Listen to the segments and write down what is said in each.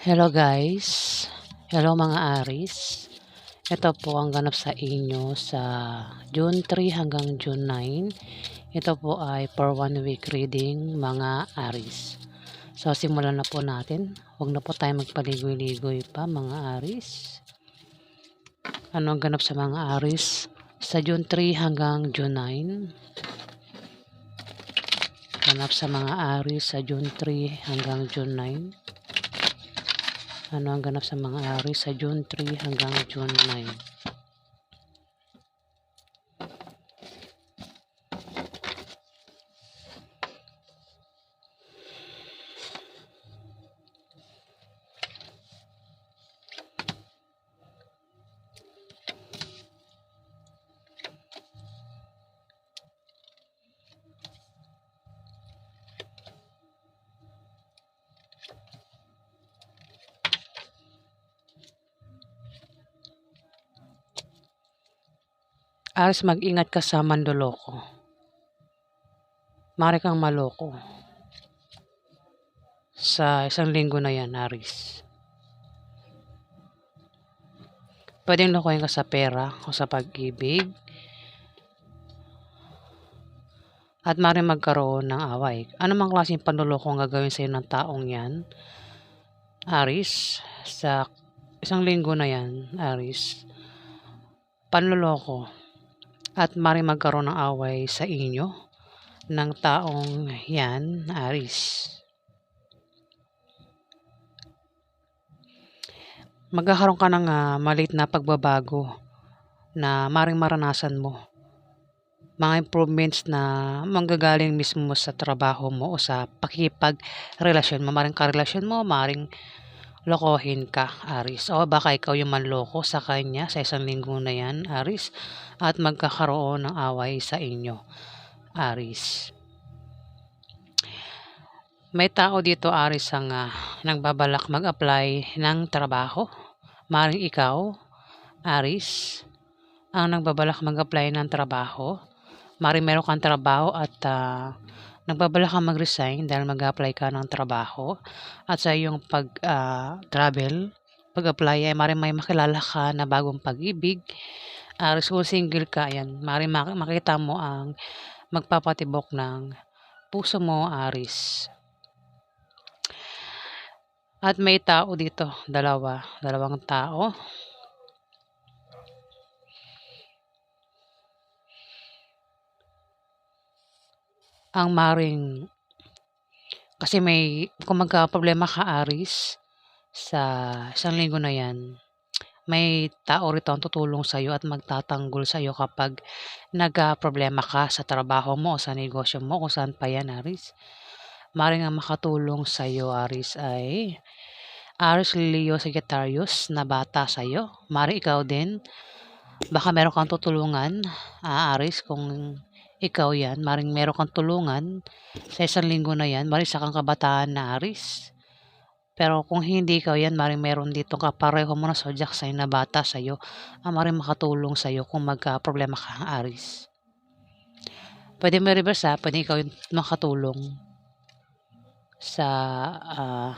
Hello guys, hello mga Aris. Ito po ang ganap sa inyo sa June 3 hanggang June 9. Ito po ay for one week reading mga Aris. So simulan na po natin. Huwag na po tayo magpaligoy-ligoy pa mga Aris. Ano ang ganap sa mga Aris sa June 3 hanggang June 9? Ganap sa mga Aris sa June 3 hanggang June 9. Ano ang ganap sa mga Aris sa June 3 hanggang June 9? Aris, mag-ingat ka sa mandoloko. Mari kang maloko. Sa isang linggo na yan, Aris. Pwedeng lokohin ka sa pera o sa pag-ibig. At mari magkaroon ng away. Ano mang klaseng panluloko ang gagawin sa'yo ng taong yan? Aris, sa isang linggo na yan, Aris, panluloko at mari magkaroon ng away sa inyo ng taong yan, Aris. Magkakaroon ka ng uh, maliit na pagbabago na maring maranasan mo. Mga improvements na manggagaling mismo sa trabaho mo o sa pakipag-relasyon mo. Maring karelasyon mo, maring lokohin ka, Aris. O baka ikaw yung manloko sa kanya sa isang linggo na yan, Aris. At magkakaroon ng away sa inyo, Aris. May tao dito, Aris, ang uh, nagbabalak mag-apply ng trabaho. Maring ikaw, Aris, ang nagbabalak mag-apply ng trabaho. Maring meron kang trabaho at uh, nagbabalak kang mag-resign dahil mag-apply ka ng trabaho. At sa iyong pag-travel, uh, pag-apply ay maring may makilala ka na bagong pag-ibig. Aris, kung single ka, yan, maring makita mo ang magpapatibok ng puso mo, Aris. At may tao dito, dalawa, dalawang tao. Ang maring kasi may kung magka-problema ka Aris sa isang linggo na yan, may tao rito ang tutulong sa iyo at magtatanggol sa iyo kapag nagka-problema ka sa trabaho mo o sa negosyo mo kung saan pa yan Aris. Maring ang makatulong sa iyo Aris ay Aris Leo Sagittarius na bata sa iyo. Mari ikaw din. Baka meron kang tutulungan, ah, Aris, kung ikaw yan. Maring meron kang tulungan sa isang linggo na yan. Mari sa kang kabataan na Aris. Pero kung hindi ikaw yan, maring meron dito kapareho mo na zodiac sign na bata sa iyo. Ah, maring makatulong sa iyo kung magka-problema ka, Aris. Pwede mo reverse ha, pwede ikaw yung makatulong sa uh,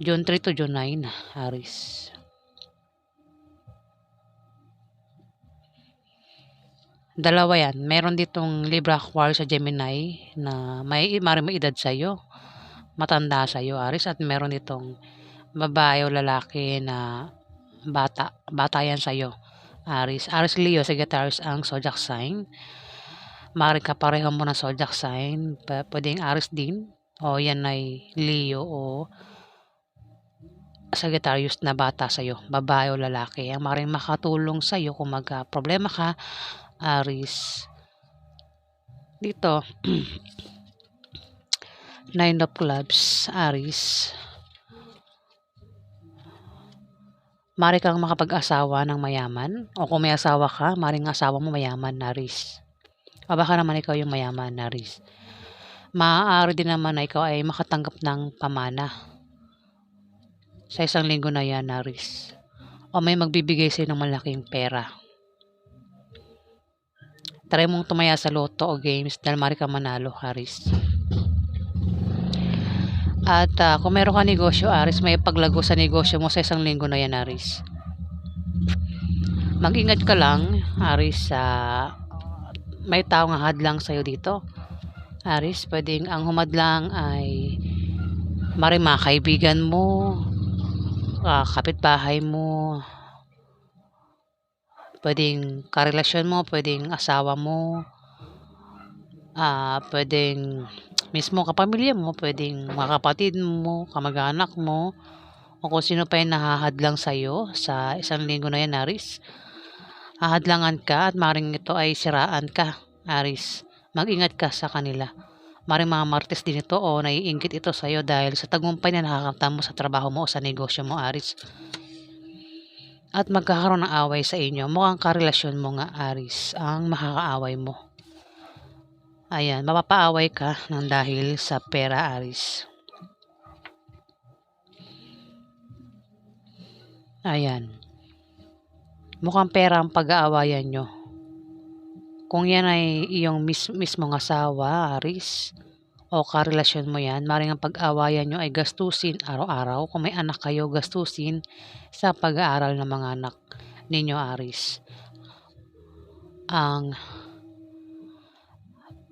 June 3 to June 9, Aris. Dalawa yan. Meron ditong Libra Aquarius sa Gemini na may maring may edad sa iyo. Matanda sa iyo, Aris. At meron ditong babae o lalaki na bata. Bata yan sa iyo, Aris. Aris Leo, Sagittarius ang zodiac sign. Maring kapareho mo na zodiac sign. Pwedeng Aris din. O yan ay Leo o Sagittarius na bata sa iyo, babae o lalaki, ang maring makatulong sa iyo kung magka-problema ka, Aris. Dito, Nine of Clubs, Aris. Mari kang makapag-asawa ng mayaman o kung may asawa ka, maring asawa mo mayaman, Aris. O baka naman ikaw yung mayaman, Aris. Maaari din naman na ikaw ay makatanggap ng pamana sa isang linggo na yan, Aris. O may magbibigay sa'yo ng malaking pera. Try mong tumaya sa loto o games dahil mari ka manalo, Aris. At ah, kung meron ka negosyo, Aris, may paglago sa negosyo mo sa isang linggo na yan, Aris. Mag-ingat ka lang, Aris, sa may tao nga hadlang sa'yo dito. Aris, pwedeng ang humadlang ay mari mga kaibigan mo, ah, kapitbahay mo, pwedeng karelasyon mo, pwedeng asawa mo, ah, pwedeng mismo kapamilya mo, pwedeng mga kapatid mo, kamag-anak mo, o kung sino pa yung nahahadlang sa'yo sa isang linggo na yan, Aris. Hahadlangan ka at maring ito ay siraan ka, Aris. Mag-ingat ka sa kanila. Maring mga martes din ito o naiinggit ito sa'yo dahil sa tagumpay na nakakamta mo sa trabaho mo o sa negosyo mo, Aris. At magkakaroon ng away sa inyo. Mukhang karelasyon mo nga, Aris, ang makakaaway mo. Ayan, mapapaaway ka ng dahil sa pera, Aris. Ayan. Mukhang pera ang pag-aawayan nyo. Kung yan ay iyong mis mismong asawa, Aris, o karelasyon mo yan, maring ang pag-awayan nyo ay gastusin araw-araw. Kung may anak kayo, gastusin sa pag-aaral ng mga anak ninyo, Aris. Ang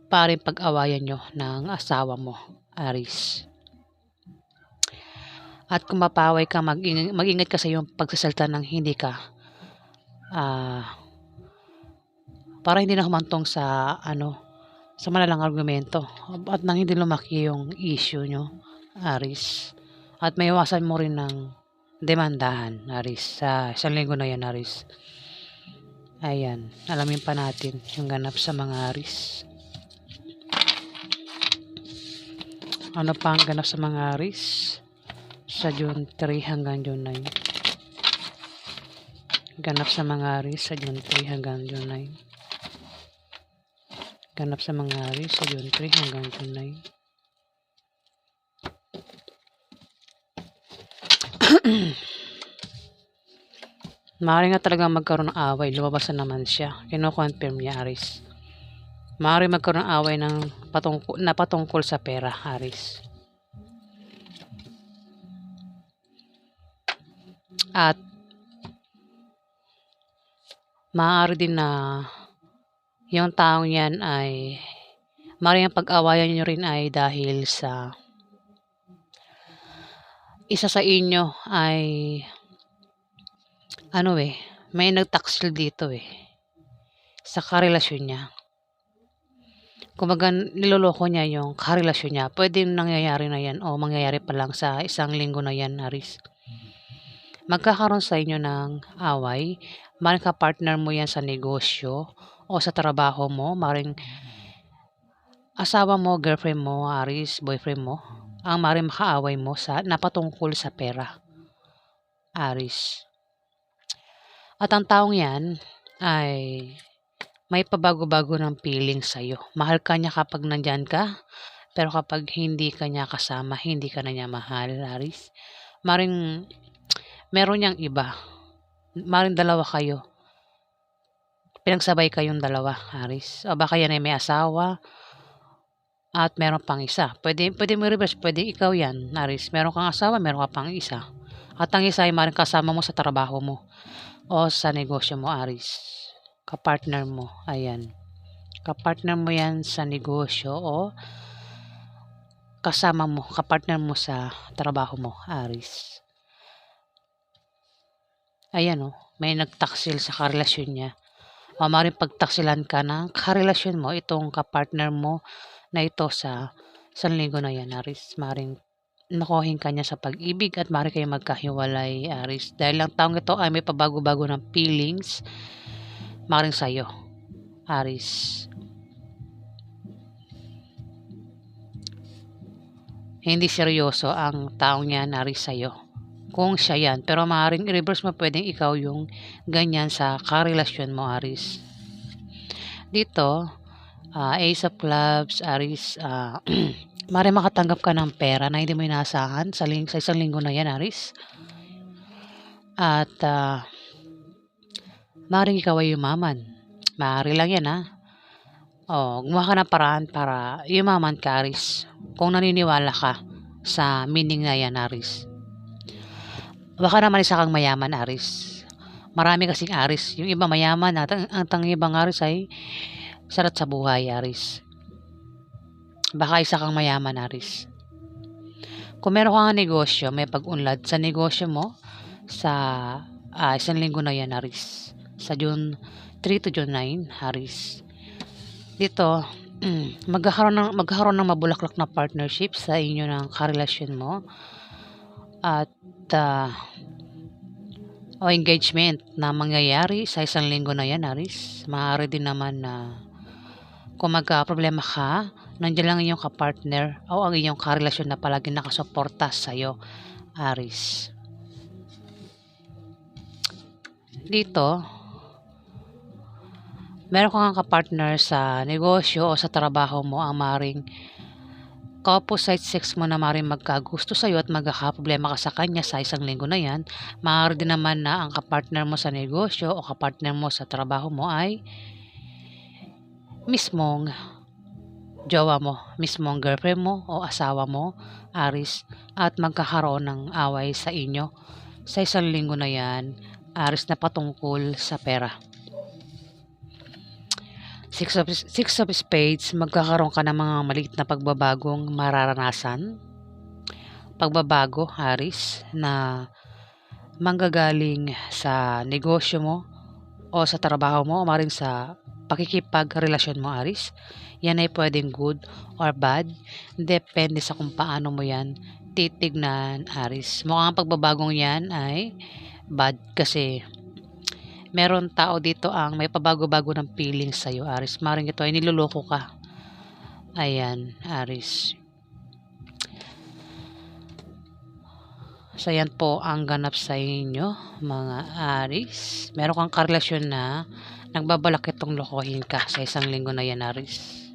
paring pag-awayan nyo ng asawa mo, Aris. At kung mapaway ka, mag-ingat, ka sa iyong pagsasalta ng hindi ka ah para hindi na humantong sa ano sa malalang argumento at nang hindi lumaki yung issue nyo, Aris. At may iwasan mo rin ng demandahan, Aris, sa isang linggo na yan, Aris. Ayan, alamin pa natin yung ganap sa mga Aris. Ano pa ang ganap sa mga Aris? Sa June 3 hanggang June 9. Ganap sa mga Aris sa June 3 hanggang June 9. Ganap sa mga Aris sa June 3 hanggang June 9. Maaari nga talaga magkaroon ng away. Lumabas na naman siya. Kino-confirm niya, Aris. Maaari magkaroon ng away ng patungkol, na patungkol sa pera, Aris. At maaari din na yung taong yan ay maaari ang pag-awayan nyo rin ay dahil sa isa sa inyo ay ano eh, may nagtaksil dito eh sa karelasyon niya. Kumbaga niloloko niya yung karelasyon niya. Pwedeng nangyayari na yan o mangyayari pa lang sa isang linggo na yan, Aris. Magkakaroon sa inyo ng away. Maring ka-partner mo yan sa negosyo o sa trabaho mo. Maring asawa mo, girlfriend mo, Aris, boyfriend mo. Ang maring makaaway mo sa napatungkol sa pera. Aris. At ang taong yan ay may pabago-bago ng feeling sa'yo. Mahal ka niya kapag nandyan ka, pero kapag hindi ka niya kasama, hindi ka na niya mahal, Aris. Maring meron niyang iba. Maring dalawa kayo. Pinagsabay kayong dalawa, Aris. O baka yan ay may asawa at meron pang isa. Pwede, pwede mo reverse, pwede ikaw yan, Aris. Meron kang asawa, meron ka pang isa. At ang isa ay maring kasama mo sa trabaho mo o sa negosyo mo, Aris. Kapartner mo, ayan. Kapartner mo yan sa negosyo o kasama mo, kapartner mo sa trabaho mo, Aris. Ayan o, may nagtaksil sa karelasyon niya. O maaaring pagtaksilan ka ng karelasyon mo, itong kapartner mo na ito sa isang linggo na yan, Aris. Maaaring nakuhin ka niya sa pag-ibig at maaari kayo magkahiwalay, Aris. Dahil lang taong ito ay may pabago-bago ng feelings, maaaring sa'yo, Aris. Hindi seryoso ang taong yan, Aris, sa'yo. Kung siya yan. Pero maaaring i-reverse mo, pwedeng ikaw yung ganyan sa karelasyon mo, Aris. Dito, uh, Ace of Clubs, Aris, uh, Mare makatanggap ka ng pera na hindi mo inaasahan sa, ling- sa isang linggo na yan, Aris. At uh, maaaring ikaw ay yumaman. Maaari lang yan, ha? O, gumawa ka ng paraan para yumaman ka, Aris. Kung naniniwala ka sa meaning na yan, Aris. Baka naman isa kang mayaman, Aris. Marami kasing Aris. Yung iba mayaman at ang, ang tang ibang Aris ay sarat sa buhay, Aris. Baka isa kang mayaman, Aris. Kung meron kang negosyo, may pag-unlad sa negosyo mo sa ah, isang linggo na yan, Aris. Sa June 3 to June 9, Aris. Dito, magkakaroon ng, magkakaroon ng mabulaklak na partnership sa inyo ng karelasyon mo. At ah, o engagement na mangyayari sa isang linggo na yan, Aris. Maaari din naman na kung magka-problema ka, nandiyan lang iyong kapartner o ang iyong karelasyon na palagi nakasuporta sa'yo, Aris. Dito, meron kang kapartner sa negosyo o sa trabaho mo ang maring ka-opposite sex mo na maring magkagusto sa'yo at magkakaproblema ka sa kanya sa isang linggo na yan, maaari din naman na ang kapartner mo sa negosyo o kapartner mo sa trabaho mo ay mismong jowa mo, mismong girlfriend mo o asawa mo, Aris, at magkakaroon ng away sa inyo sa isang linggo na yan, Aris na patungkol sa pera. Six of, six of Spades, magkakaroon ka ng mga maliit na pagbabagong mararanasan. Pagbabago, Aris, na manggagaling sa negosyo mo o sa trabaho mo o maring sa pakikipagrelasyon mo, Aris. Yan ay pwedeng good or bad. Depende sa kung paano mo yan titignan, Aris. Mukhang ang pagbabagong yan ay bad kasi meron tao dito ang may pabago-bago ng feelings sa'yo, Aris. Maring ito ay niloloko ka. Ayan, Aris. So, yan po ang ganap sa inyo, mga Aris. Meron kang karelasyon na nagbabalak itong lokohin ka sa isang linggo na yan, Aris.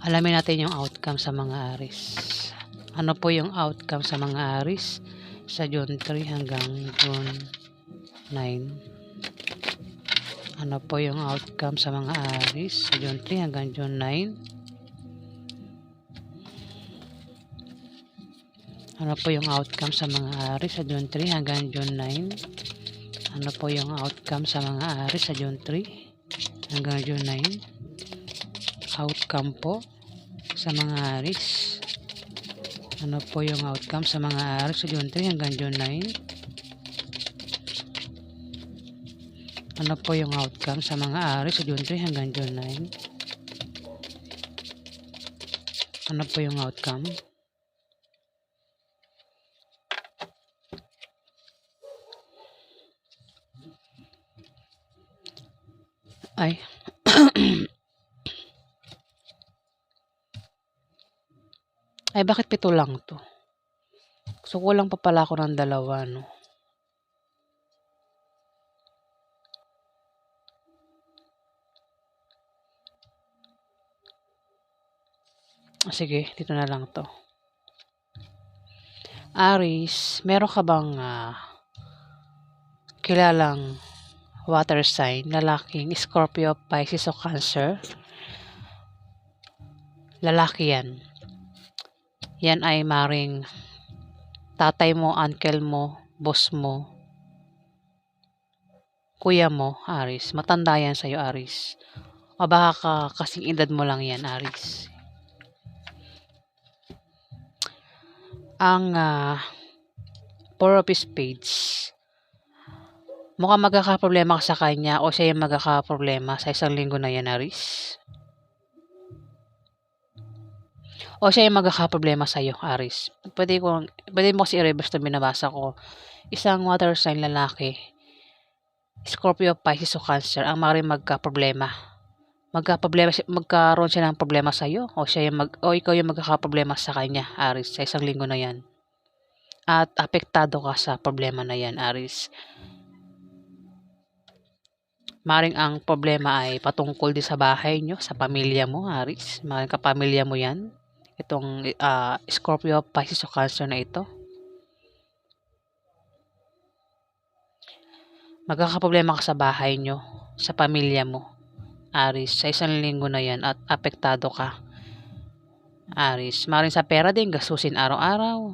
Alamin natin yung outcome sa mga Aris. Ano po yung outcome sa mga Aris sa June 3 hanggang June 9. Ano po yung outcome sa mga Aris sa June 3 hanggang June 9? Ano po yung outcome sa mga Aris sa June 3 hanggang June 9? Ano po yung outcome sa mga Aris sa June 3 hanggang June 9? Outcome po sa mga Aris. Ano po yung outcome sa mga Aris sa June 3 hanggang June 9? Ano po yung outcome sa mga ari sa June 3 hanggang June 9? Ano po yung outcome? Ay. Ay, bakit pito lang to? So, kulang pa pala ako ng dalawa, no? Sige, dito na lang to. Aris, meron ka bang ah, kilalang water sign, lalaking Scorpio, Pisces o Cancer? Lalaki yan. Yan ay maring tatay mo, uncle mo, boss mo, kuya mo, Aris. Matanda yan sa'yo, Aris. O baka ka, kasing edad mo lang yan, Aris. Ang ah, Four of Spades, mukhang magkakaproblema ka sa kanya o siya yung magkakaproblema sa isang linggo na yan, Aris. O siya yung magkakaproblema sa iyo, Aris. Pwede ko, pwede mo kasi i-reverse na binabasa ko. Isang water sign lalaki, Scorpio, Pisces o Cancer, ang maaaring magka-problema. Magka-problema, si- magkaroon siya ng problema sa iyo o siya yung mag, o ikaw yung magkakaproblema sa kanya, Aris, sa isang linggo na yan. At apektado ka sa problema na yan, Aris. Maring ang problema ay patungkol din sa bahay nyo, sa pamilya mo, Aris. Maring kapamilya mo yan. Itong ah, Scorpio, Pisces o Cancer na ito. Magkakaproblema ka sa bahay nyo, sa pamilya mo, Aris. Sa isang linggo na yan at apektado ka. Aris. Maring sa pera din, gastusin araw-araw.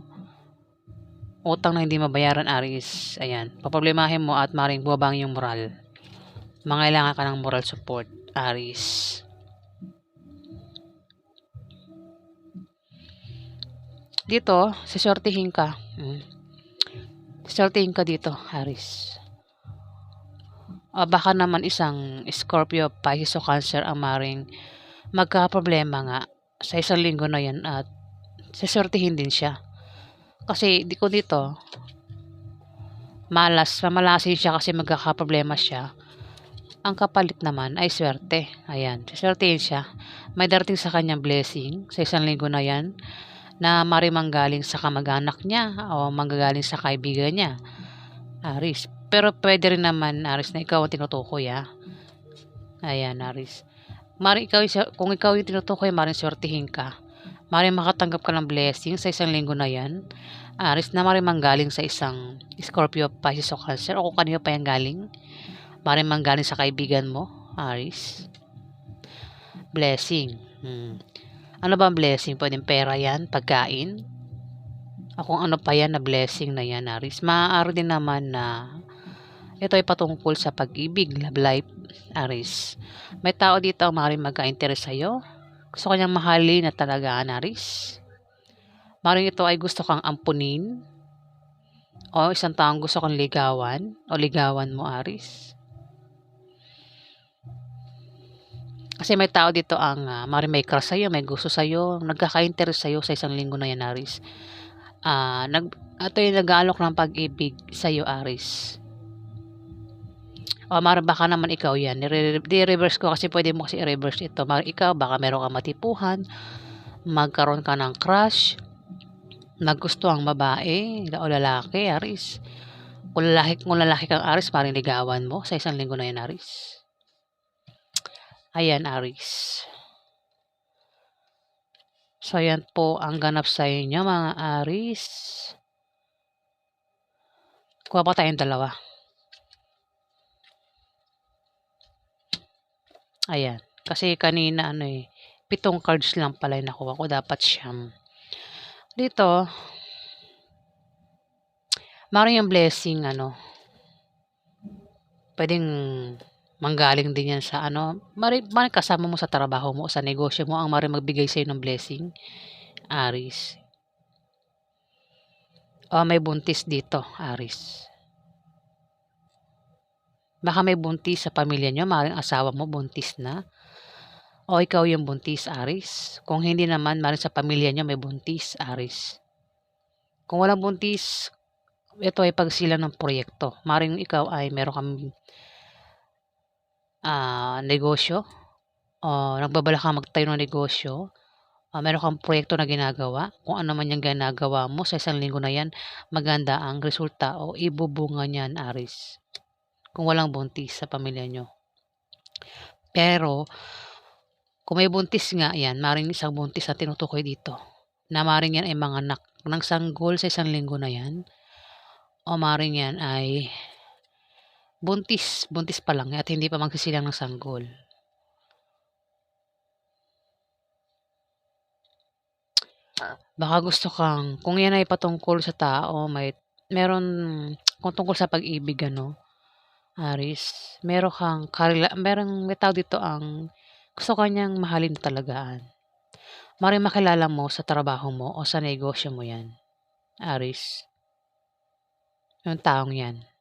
Utang na hindi mabayaran, Aris. Ayan. Paproblemahin mo at maring buwabang yung moral. Mangailangan ka ng moral support, Aris. Dito, sisortihin ka. Hmm. Sisortihin ka dito, Aris. O baka naman isang Scorpio, Pisces o Cancer ang maring magka-problema nga sa isang linggo na yan at sisortihin din siya. Kasi di ko dito, malas, mamalasin siya kasi magkakaproblema siya. Ang kapalit naman ay swerte. Ayan, siswertihin siya. May darating sa kanyang blessing sa isang linggo na yan na marimang galing sa kamag-anak niya o manggagaling sa kaibigan niya. Aris. Pero pwede rin naman, Aris, na ikaw ang tinutukoy, ha? Ayan, Aris. Mari ikaw, kung ikaw yung tinutukoy, maring swertihin ka. Maring makatanggap ka ng blessing sa isang linggo na yan. Aris, na maring manggaling sa isang Scorpio, Pisces o Cancer o kung kanino pa yan galing. Maring manggaling sa kaibigan mo, Aris. Blessing. Hmm. Ano ba ang blessing? Pwedeng pera yan, pagkain. O kung ano pa yan na blessing na yan, Aris. Maaari din naman na ito ay patungkol sa pag-ibig, love life, Aris. May tao dito ang maaaring magka-interest sa'yo. Gusto kanyang mahalin na talaga, Aris. Maaaring ito ay gusto kang ampunin. O isang taong gusto kang ligawan. O ligawan mo, Aris. Kasi may tao dito ang uh, maaaring may crush sa'yo, may gusto sa'yo, nagkaka-interest sa'yo sa isang linggo na yan, Aris. Ah, nag, ito yung nag-aalok ng pag-ibig sa'yo, Aris. O, Mara, baka naman ikaw yan. Di-reverse ko kasi pwede mo kasi i-reverse ito. Mara, ikaw, baka meron kang matipuhan, magkaroon ka ng crush, naggusto ang babae o lalaki, Aris. Kung lalaki, kung lalaki kang Aris, maring ligawan mo sa isang linggo na yan, Aris. Ayan, Aris. So, ayan po ang ganap sa inyo, mga Aris. Kuha pa tayong dalawa. Ayan. Kasi kanina, ano eh, pitong cards lang pala yung nakuha ko. Dapat siyam. Dito, maring yung blessing, ano, pwedeng manggaling din yan sa ano, mari, mari kasama mo sa trabaho mo, sa negosyo mo, ang mari magbigay sa'yo ng blessing. Aris. O may buntis dito, Aris. Baka may buntis sa pamilya nyo, maring asawa mo buntis na. O ikaw yung buntis, Aris. Kung hindi naman, maring sa pamilya nyo may buntis, Aris. Kung walang buntis, ito ay pagsila ng proyekto. Maring ikaw ay meron kang ah, negosyo o nagbabala ka magtayo ng negosyo, ah, meron kang proyekto na ginagawa, kung ano man yung ginagawa mo sa isang linggo na yan, maganda ang resulta o ibubunga niyan, Aris. Kung walang buntis sa pamilya nyo. Pero, kung may buntis nga yan, maring isang buntis na tinutukoy dito, na maring yan ay mga anak ng sanggol sa isang linggo na yan, o maring yan ay buntis, buntis pa lang at hindi pa magsisilang ng sanggol. Baka gusto kang, kung yan ay patungkol sa tao, may, meron, kung tungkol sa pag-ibig, ano, Aris, meron kang, karila, meron, may tao dito ang, gusto kanyang mahalin na talagaan. Mari makilala mo sa trabaho mo o sa negosyo mo yan. Aris. Yung taong yan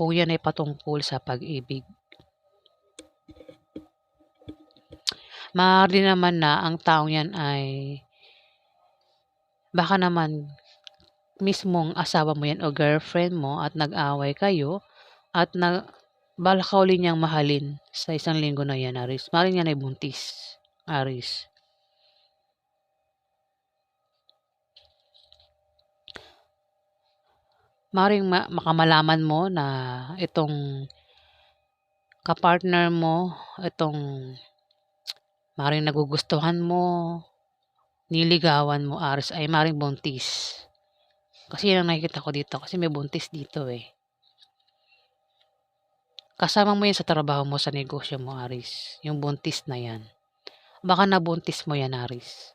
kung yan ay patungkol sa pag-ibig. Maaari naman na ang taong yan ay baka naman mismong asawa mo yan o girlfriend mo at nag-away kayo at na balakaw niyang mahalin sa isang linggo na yan, Aris. Maaaring yan ay buntis, Aris. maring ma- makamalaman mo na itong kapartner mo, itong maring nagugustuhan mo, niligawan mo, Aris, ay maring buntis. Kasi yan ang nakikita ko dito. Kasi may buntis dito eh. Kasama mo yan sa trabaho mo, sa negosyo mo, Aris. Yung buntis na yan. Baka nabuntis mo yan, Aris.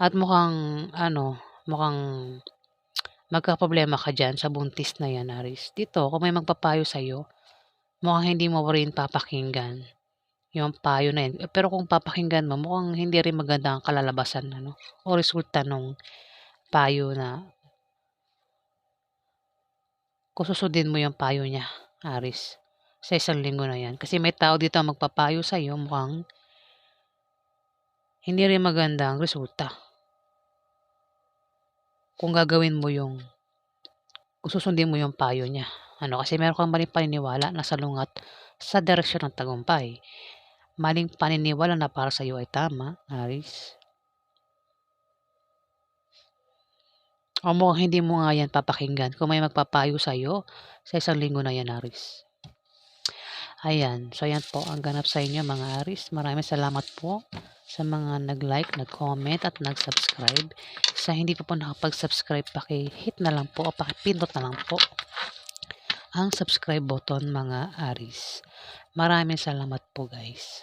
At mukhang ano, mukhang magkaproblema ka diyan sa buntis na yan, Aris. Dito, kung may magpapayo sa'yo, mukhang hindi mo rin papakinggan yung payo na yun. Pero kung papakinggan mo, mukhang hindi rin maganda ang kalalabasan ano, o resulta nung payo na kung mo yung payo niya, Aris, sa isang linggo na yan. Kasi may tao dito ang magpapayo sa'yo, mukhang hindi rin maganda ang resulta. Kung gagawin mo yung kung mo yung payo niya. Ano, kasi meron kang maling paniniwala na salungat sa direksyon ng tagumpay. Maling paniniwala na para sa iyo ay tama, Aris. O mukhang hindi mo nga yan papakinggan kung may magpapayo sa iyo sa isang linggo na yan, Aris. Ayan. So, ayan po ang ganap sa inyo, mga Aris. Maraming salamat po sa mga nag-like, nag-comment, at nag-subscribe. Sa hindi pa po nakapag-subscribe, paki-hit na lang po o paki-pindot na lang po ang subscribe button, mga Aris. Maraming salamat po, guys.